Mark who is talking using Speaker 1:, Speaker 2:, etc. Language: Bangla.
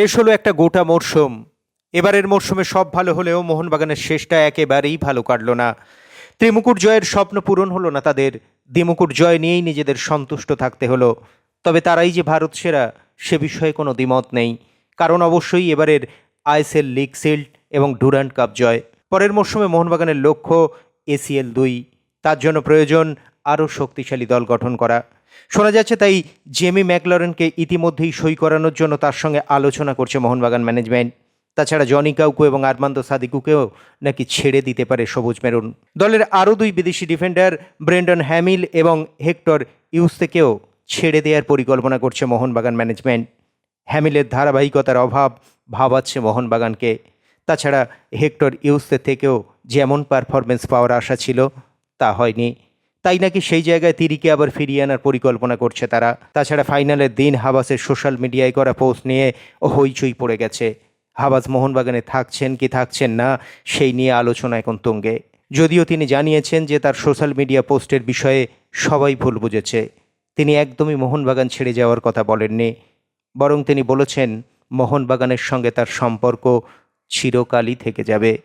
Speaker 1: শেষ হলো একটা গোটা মরশুম এবারের মরশুমে সব ভালো হলেও মোহনবাগানের শেষটা একেবারেই ভালো কাটলো না। ত্রিমুকুট জয়ের স্বপ্ন পূরণ হলো না তাদের। দ্বিমুকুট জয় নিয়েই নিজেদের সন্তুষ্ট থাকতে হলো। তবে তারাই যে ভারত সেরা, সে বিষয়ে কোনো দ্বিমত নেই। কারণ অবশ্যই এবারের আইএসএল, লিগ সিল্ড এবং ডুরান্ট কাপ জয়। পরের মরশুমে মোহনবাগানের লক্ষ্য এসিএল দুই। তার জন্য প্রয়োজন আরও শক্তিশালী দল গঠন করা। শোনা যাচ্ছে তাই জেমি ম্যাকলরেনকে ইতিমধ্যেই সই করানোর জন্য তার সঙ্গে আলোচনা করছে মোহনবাগান ম্যানেজমেন্ট। তাছাড়া জনি কাউকু এবং আরমান্দো সাদিকুকেও নাকি ছেড়ে দিতে পারে সবুজ মেরুন। দলের আরও দুই বিদেশি ডিফেন্ডার ব্রেন্ডন হ্যামিল এবং হেক্টর ইউসতেকেও ছেড়ে দেওয়ার পরিকল্পনা করছে মোহনবাগান ম্যানেজমেন্ট। হ্যামিলের ধারাবাহিকতার অভাব ভাবাচ্ছে মোহনবাগানকে। তাছাড়া হেক্টর ইউসতে থেকেও যেমন পারফরমেন্স পাওয়ার আশা ছিল, তা হয়নি। তাই নাকি সেই জায়গায় তিরিকে আবার ফিরিয়ে আনার পরিকল্পনা করছে তারা? তাছাড়া ফাইনালের দিন হাবাসের সোশ্যাল মিডিয়ায় করা পোস্ট নিয়ে হইচই পড়ে গেছে। হাবাস মোহনবাগানে থাকছেন কি থাকছেন না, সেই নিয়ে আলোচনা এখন তুঙ্গে। যদিও তিনি জানিয়েছেন যে তার সোশ্যাল মিডিয়া পোস্টের বিষয়ে সবাই ভুল বুঝেছে। তিনি একদমই মোহনবাগান ছেড়ে যাওয়ার কথা বলেননি। বরং তিনি বলেছেন, মোহনবাগানের সঙ্গে তার সম্পর্ক চিরকালই থেকে যাবে।